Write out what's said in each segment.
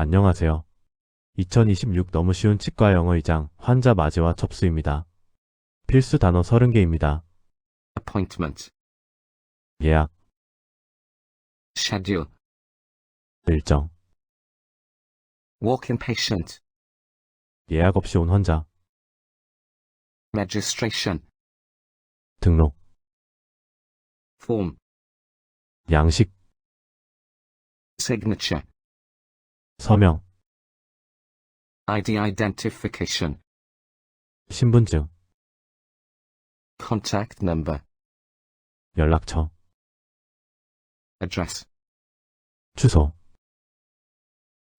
안녕하세요. 2026 너무 쉬운 치과 영어 2장 환자 맞이와 접수입니다. 필수 단어 30개입니다. appointment, 예약, schedule, 일정, walk-in patient, 예약 없이 온 환자, registration, 등록, form, 양식, signature, 서명, ID identification, 신분증, contact number, 연락처, address, 주소,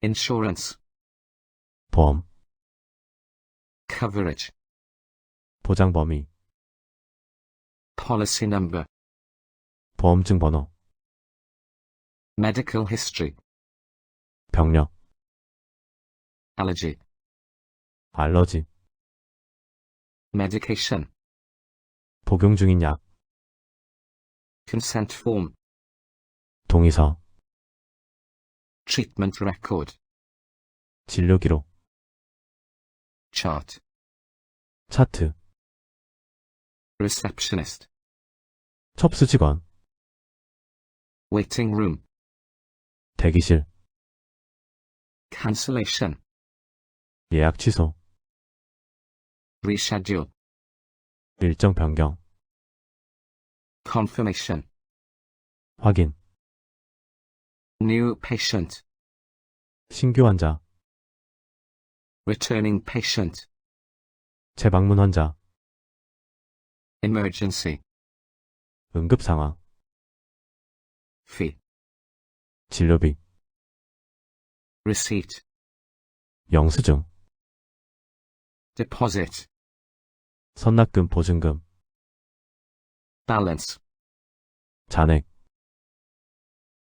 insurance, 보험, coverage, 보장 범위, policy number, 보험증 번호, medical history, 병력, allergy, 알러지, medication, 복용 중인 약, consent form, 동의서, treatment record, 진료 기록, chart, 차트, receptionist, 첩수 직원, waiting room, 대기실, cancellation, 예약 취소, reschedule, 일정 변경, confirmation, 확인, new patient, 신규 환자, returning patient, 재방문 환자, emergency, 응급 상황, fee, 진료비, receipt, 영수증, deposit, 선납금 보증금, balance, 잔액.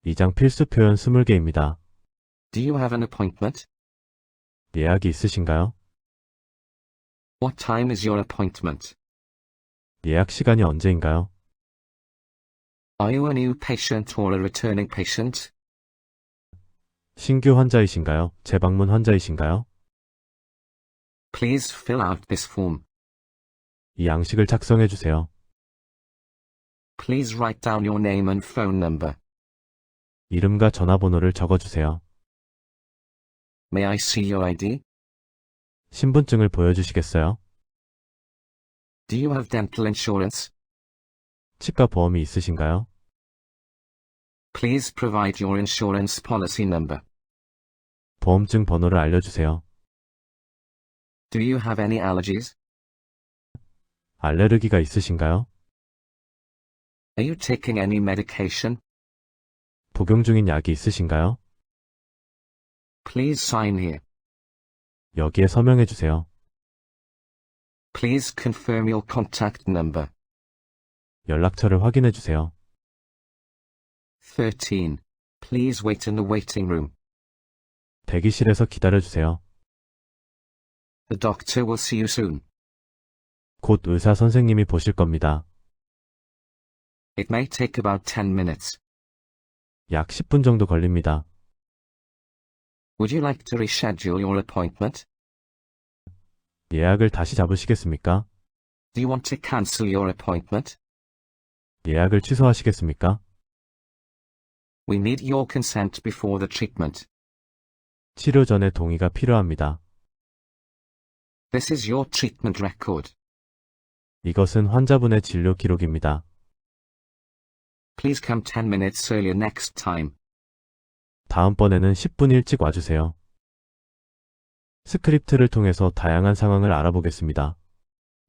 2장 필수 표현 20개입니다. do you have an appointment? 예약이 있으신가요? What time is your appointment? 예약 시간이 언제인가요? Are you a new patient or a returning patient? 신규 환자이신가요? 재방문 환자이신가요? Please fill out this form. 이 양식을 작성해 주세요. Please write down your name and phone number. 이름과 전화번호를 적어 주세요. May I see your ID? 신분증을 보여주시겠어요? Do you have dental insurance? 치과 보험이 있으신가요? Please provide your insurance policy number. 보험증 번호를 알려주세요. Do you have any allergies? 알레르기가 있으신가요? Are you taking any medication? 복용 중인 약이 있으신가요? Please sign here. 여기에 서명해 주세요. Please confirm your contact number. 연락처를 확인해 주세요. 13. Please wait in the waiting room. 대기실에서 기다려 주세요. The doctor will see you soon. 곧 의사 선생님이 보실 겁니다. It may take about 10 minutes. 약 10분 정도 걸립니다. Would you like to reschedule your appointment? 예약을 다시 잡으시겠습니까? Do you want to cancel your appointment? 예약을 취소하시겠습니까? We need your consent before the treatment. 치료 전에 동의가 필요합니다. This is your treatment record. 이것은 환자분의 진료 기록입니다. Please come 10 minutes earlier next time. 다음번에는 10분 일찍 와주세요. 스크립트를 통해서 다양한 상황을 알아보겠습니다.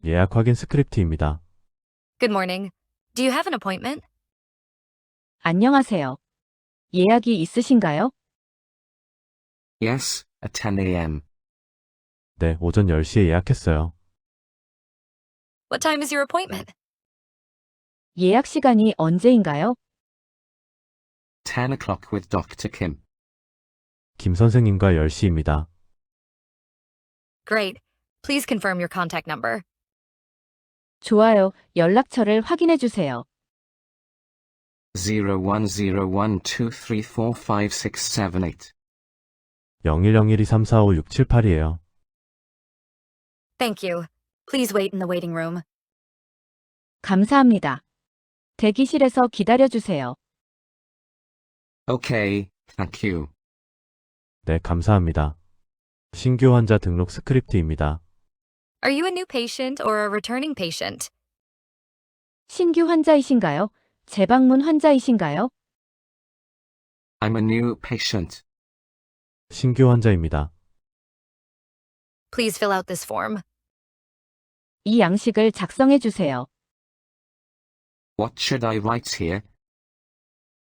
예약 확인 스크립트입니다. Good morning. Do you have an appointment? 안녕하세요. 예약이 있으신가요? Yes, at 10 a.m. 네, 오전 10시에 예약했어요. What time is your appointment? 예약 시간이 언제인가요? 10 o'clock with Dr. Kim. 김 선생님과 10시입니다. Great. Please confirm your contact number. 좋아요. 연락처를 확인해 주세요. 010123455678. 010123456782에요. Thank you. Please wait in the waiting room. 감사합니다. 대기실에서 기다려주세요. Okay, thank you. 네, 감사합니다. 신규 환자 등록 스크립트입니다. Are you a new patient or a returning patient? 신규 환자이신가요? 재방문 환자이신가요? I'm a new patient. 신규 환자입니다. Please fill out this form. 이 양식을 작성해 주세요. What should I write here?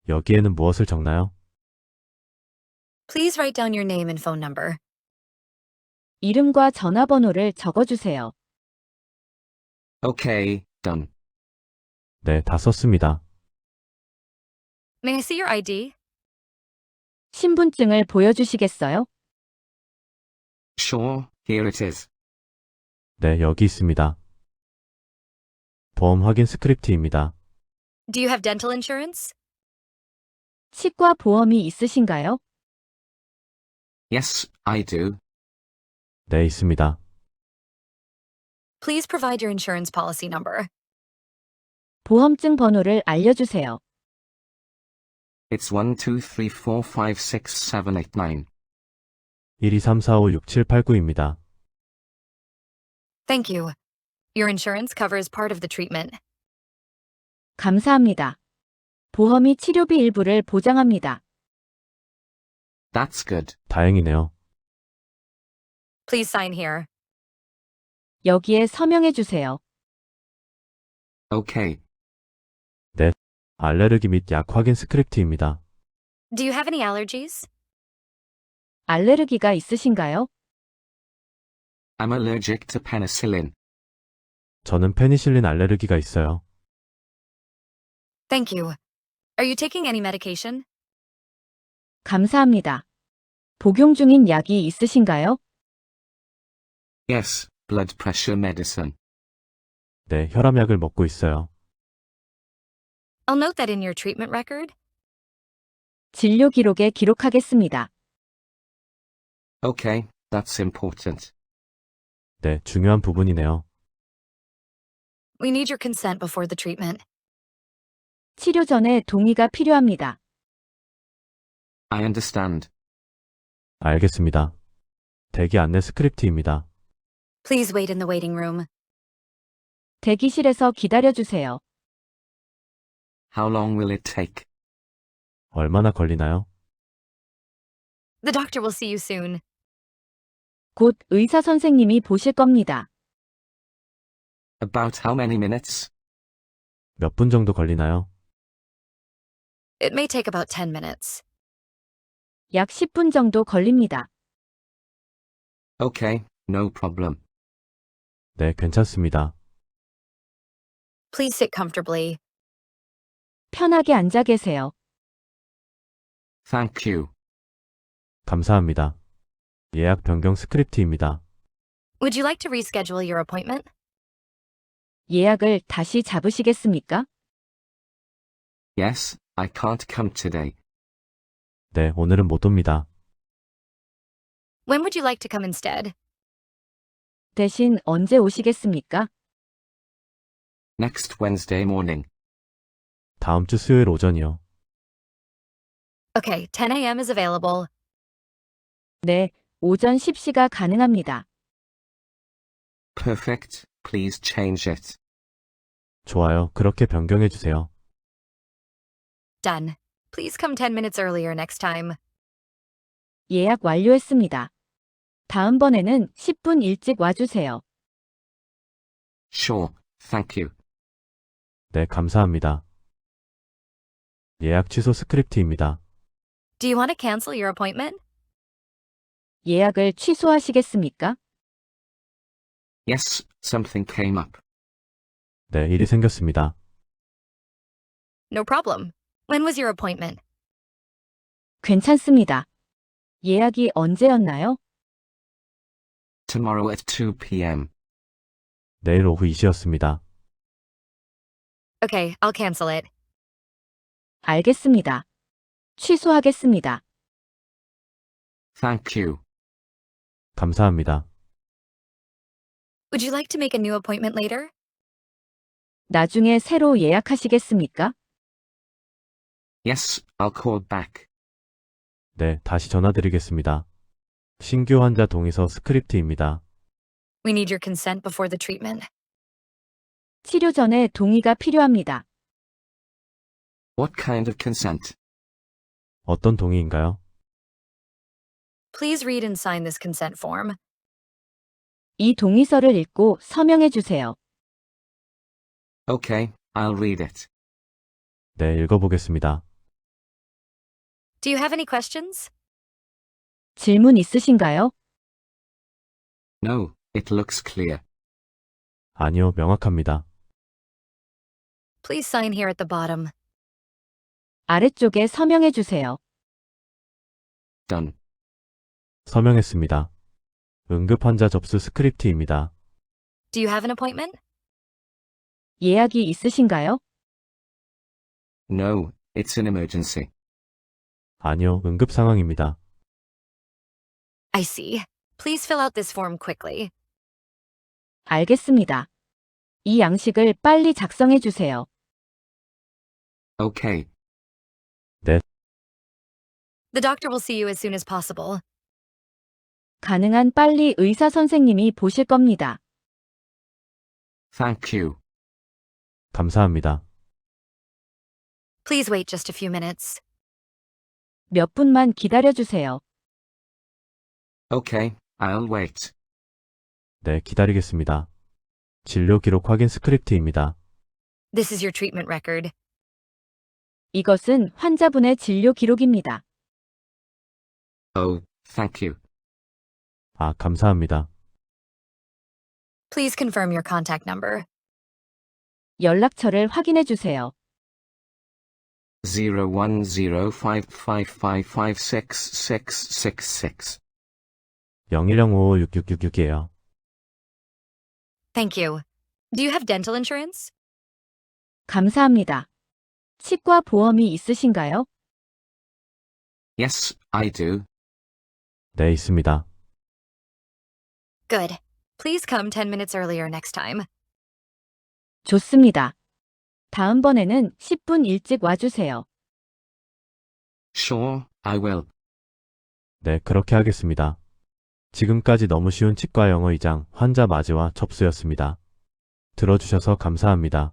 여기에는 무엇을 적나요? Please write down your name and phone number. 이름과 전화번호를 적어 주세요. Okay, done. 네, 다 썼습니다. May I see your ID? 신분증을 보여주시겠어요? Sure, here it is. 네, 여기 있습니다. 보험 확인 스크립트입니다. Do you have dental insurance? 치과 보험이 있으신가요? Yes, I do. 네, 있습니다. Please provide your insurance policy number. 보험증 번호를 알려주세요. It's 1, 2, 3, 4, 5, 6, 7, 8, 9. 123456789123456789입니다. Thank you. Your insurance covers part of the treatment. 감사합니다. 보험이 치료비 일부를 보장합니다. That's good. 다행이네요. Please sign here. 여기에 서명해 주세요. Okay, 알레르기 및 약 확인 스크립트입니다. Do you have any allergies? 알레르기가 있으신가요? I'm allergic to penicillin. 저는 페니실린 알레르기가 있어요. Thank you. Are you taking any medication? 감사합니다. 복용 중인 약이 있으신가요? Yes, blood pressure medicine. 네, 혈압약을 먹고 있어요. I'll note that in your treatment record. 진료 기록에 기록하겠습니다. Okay, that's important. 네, 중요한 부분이네요. We need your consent before the treatment. 치료 전에 동의가 필요합니다. I understand. 알겠습니다. 대기 안내 스크립트입니다. Please wait in the waiting room. 대기실에서 기다려 주세요. How long will it take? 얼마나 걸리나요? The doctor will see you soon. 곧 의사 선생님이 보실 겁니다. About how many minutes? 몇 분 정도 걸리나요? It may take about 10 minutes. 약 10분 정도 걸립니다. Okay, no problem. 네, 괜찮습니다. Please sit comfortably. 편하게 앉아 계세요. Thank you. 감사합니다. 예약 변경 스크립트입니다. Would you like to reschedule your appointment? 예약을 다시 잡으시겠습니까? Yes, I can't come today. 네, 오늘은 못 옵니다. When would you like to come instead? 대신 언제 오시겠습니까? Next Wednesday morning. 다음 주 수요일 오전이요. Okay, 10 a.m. is available. 네, 오전 10시가 가능합니다. Perfect. Please change it. 좋아요. 그렇게 변경해 주세요. Done. Please come 10 minutes earlier next time. 예약 완료했습니다. 다음번에는 10분 일찍 와주세요. Sure, thank you. 네, 감사합니다. 예약 취소 스크립트입니다. Do you want to cancel your appointment? 예약을 취소하시겠습니까? Yes, something came up. 네, 일이 생겼습니다. No problem. When was your appointment? 괜찮습니다. 예약이 언제였나요? Tomorrow at 2 p.m. 내일 오후 2시였습니다. Okay, I'll cancel it. 알겠습니다. 취소하겠습니다. Thank you. 감사합니다. Would you like to make a new appointment later? 나중에 새로 예약하시겠습니까? Yes, I'll call back. 네, 다시 전화드리겠습니다. 신규 환자 동의서 스크립트입니다. We need your consent before the treatment. 치료 전에 동의가 필요합니다. What kind of consent? 어떤 동의인가요? Please read and sign this consent form. 이 동의서를 읽고 서명해 주세요. Okay, I'll read it. 네, 읽어보겠습니다. Do you have any questions? 질문 있으신가요? No, it looks clear. 아니요, 명확합니다. Please sign here at the bottom. 아래쪽에 서명해 주세요. Done. 서명했습니다. 응급 환자 접수 스크립트입니다. Do you have an appointment? 예약이 있으신가요? No, it's an emergency. 아니요, 응급 상황입니다. I see. Please fill out this form quickly. 알겠습니다. 이 양식을 빨리 작성해 주세요. Okay, The doctor will see you as soon as possible. 가능한 빨리 의사 선생님이 보실 겁니다. thank you. 감사합니다. Please wait just a few minutes. 몇 분만 기다려 주세요. Okay, I'll wait. 네, 기다리겠습니다. 진료 기록 확인 스크립트입니다. This is your treatment record. 이것은 환자분의 진료 기록입니다. Oh, thank you. 아, 감사합니다. Please confirm your contact number. 연락처를 확인해 주세요. Zero one zero five five five five six six six six. 01056666이에요. Thank you. Do you have dental insurance? 감사합니다. 치과 보험이 있으신가요? Yes, I do. 네, 있습니다. Good. Please come 10 minutes earlier next time. 좋습니다. 다음번에는 10분 일찍 와주세요. Sure, I will. 네, 그렇게 하겠습니다. 지금까지 너무 쉬운 치과 영어 2장 환자 맞이와 접수였습니다. 들어주셔서 감사합니다.